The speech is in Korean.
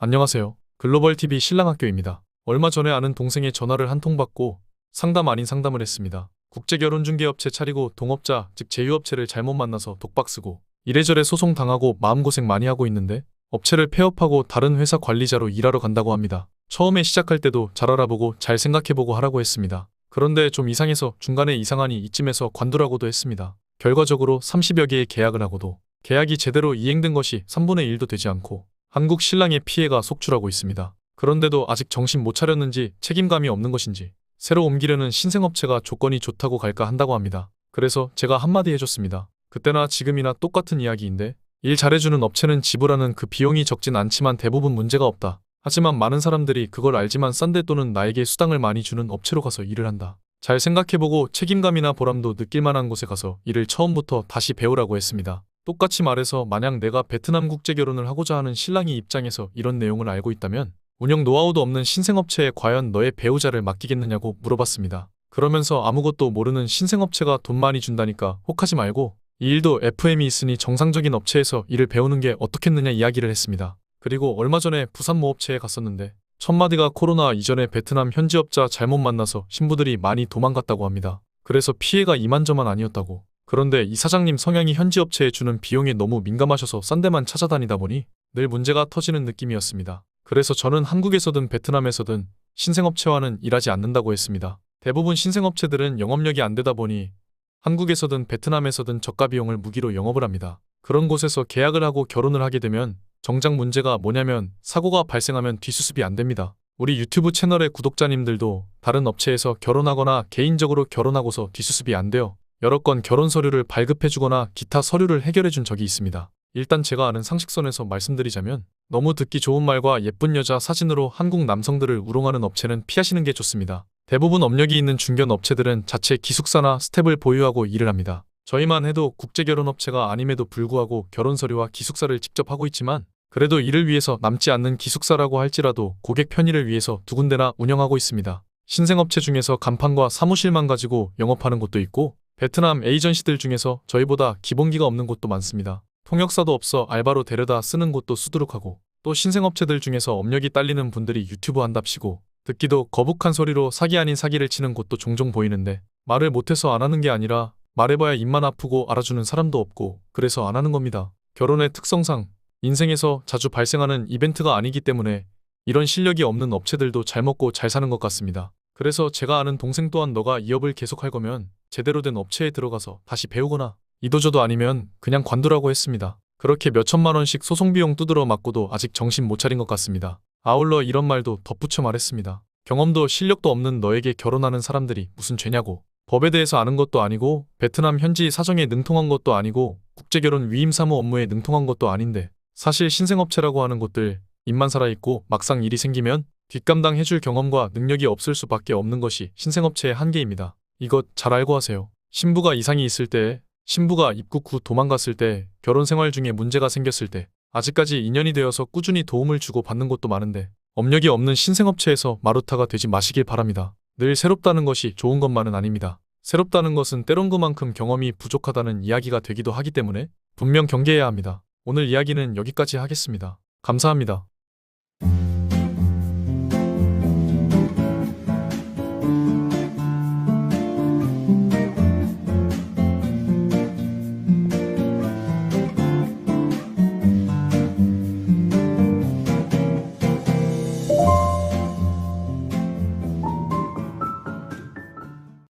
안녕하세요. 글로벌TV 신랑학교입니다. 얼마 전에 아는 동생의 전화를 한 통 받고 상담 아닌 상담을 했습니다. 국제결혼중개업체 차리고 동업자, 즉 제휴업체를 잘못 만나서 독박 쓰고 이래저래 소송 당하고 마음고생 많이 하고 있는데 업체를 폐업하고 다른 회사 관리자로 일하러 간다고 합니다. 처음에 시작할 때도 잘 알아보고 잘 생각해보고 하라고 했습니다. 그런데 좀 이상해서 중간에 이상하니 이쯤에서 관두라고도 했습니다. 결과적으로 30여 개의 계약을 하고도 계약이 제대로 이행된 것이 3분의 1도 되지 않고 한국 신랑의 피해가 속출하고 있습니다. 그런데도 아직 정신 못 차렸는지 책임감이 없는 것인지 새로 옮기려는 신생업체가 조건이 좋다고 갈까 한다고 합니다. 그래서 제가 한마디 해줬습니다. 그때나 지금이나 똑같은 이야기인데 일 잘해주는 업체는 지불하는 그 비용이 적진 않지만 대부분 문제가 없다. 하지만 많은 사람들이 그걸 알지만 싼데 또는 나에게 수당을 많이 주는 업체로 가서 일을 한다. 잘 생각해보고 책임감이나 보람도 느낄 만한 곳에 가서 일을 처음부터 다시 배우라고 했습니다. 똑같이 말해서 만약 내가 베트남 국제 결혼을 하고자 하는 신랑이 입장에서 이런 내용을 알고 있다면 운영 노하우도 없는 신생업체에 과연 너의 배우자를 맡기겠느냐고 물어봤습니다. 그러면서 아무것도 모르는 신생업체가 돈 많이 준다니까 혹하지 말고 이 일도 FM이 있으니 정상적인 업체에서 일을 배우는 게 어떻겠느냐 이야기를 했습니다. 그리고 얼마 전에 부산 모업체에 갔었는데 첫마디가 코로나 이전에 베트남 현지업자 잘못 만나서 신부들이 많이 도망갔다고 합니다. 그래서 피해가 이만저만 아니었다고. 그런데 이 사장님 성향이 현지 업체에 주는 비용에 너무 민감하셔서 싼 데만 찾아다니다 보니 늘 문제가 터지는 느낌이었습니다. 그래서 저는 한국에서든 베트남에서든 신생업체와는 일하지 않는다고 했습니다. 대부분 신생업체들은 영업력이 안 되다 보니 한국에서든 베트남에서든 저가 비용을 무기로 영업을 합니다. 그런 곳에서 계약을 하고 결혼을 하게 되면 정작 문제가 뭐냐면 사고가 발생하면 뒤수습이 안 됩니다. 우리 유튜브 채널의 구독자님들도 다른 업체에서 결혼하거나 개인적으로 결혼하고서 뒤수습이 안 돼요. 여러 건 결혼 서류를 발급해주거나 기타 서류를 해결해준 적이 있습니다. 일단 제가 아는 상식선에서 말씀드리자면 너무 듣기 좋은 말과 예쁜 여자 사진으로 한국 남성들을 우롱하는 업체는 피하시는 게 좋습니다. 대부분 업력이 있는 중견 업체들은 자체 기숙사나 스텝을 보유하고 일을 합니다. 저희만 해도 국제결혼업체가 아님에도 불구하고 결혼 서류와 기숙사를 직접 하고 있지만 그래도 이를 위해서 남지 않는 기숙사라고 할지라도 고객 편의를 위해서 두 군데나 운영하고 있습니다. 신생업체 중에서 간판과 사무실만 가지고 영업하는 곳도 있고 베트남 에이전시들 중에서 저희보다 기본기가 없는 곳도 많습니다. 통역사도 없어 알바로 데려다 쓰는 곳도 수두룩하고 또 신생업체들 중에서 업력이 딸리는 분들이 유튜브 한답시고 듣기도 거북한 소리로 사기 아닌 사기를 치는 곳도 종종 보이는데 말을 못해서 안 하는 게 아니라 말해봐야 입만 아프고 알아주는 사람도 없고 그래서 안 하는 겁니다. 결혼의 특성상 인생에서 자주 발생하는 이벤트가 아니기 때문에 이런 실력이 없는 업체들도 잘 먹고 잘 사는 것 같습니다. 그래서 제가 아는 동생 또한 너가 이 업을 계속할 거면 제대로 된 업체에 들어가서 다시 배우거나 이도저도 아니면 그냥 관두라고 했습니다. 그렇게 몇천만 원씩 소송 비용 두드러 맞고도 아직 정신 못 차린 것 같습니다. 아울러 이런 말도 덧붙여 말했습니다. 경험도 실력도 없는 너에게 결혼하는 사람들이 무슨 죄냐고. 법에 대해서 아는 것도 아니고 베트남 현지 사정에 능통한 것도 아니고 국제결혼 위임사무 업무에 능통한 것도 아닌데 사실 신생업체라고 하는 곳들 입만 살아있고 막상 일이 생기면 뒷감당 해줄 경험과 능력이 없을 수밖에 없는 것이 신생업체의 한계입니다. 이것 잘 알고 하세요. 신부가 이상이 있을 때, 신부가 입국 후 도망갔을 때, 결혼 생활 중에 문제가 생겼을 때, 아직까지 인연이 되어서 꾸준히 도움을 주고 받는 곳도 많은데, 업력이 없는 신생업체에서 마루타가 되지 마시길 바랍니다. 늘 새롭다는 것이 좋은 것만은 아닙니다. 새롭다는 것은 때론 그만큼 경험이 부족하다는 이야기가 되기도 하기 때문에 분명 경계해야 합니다. 오늘 이야기는 여기까지 하겠습니다. 감사합니다.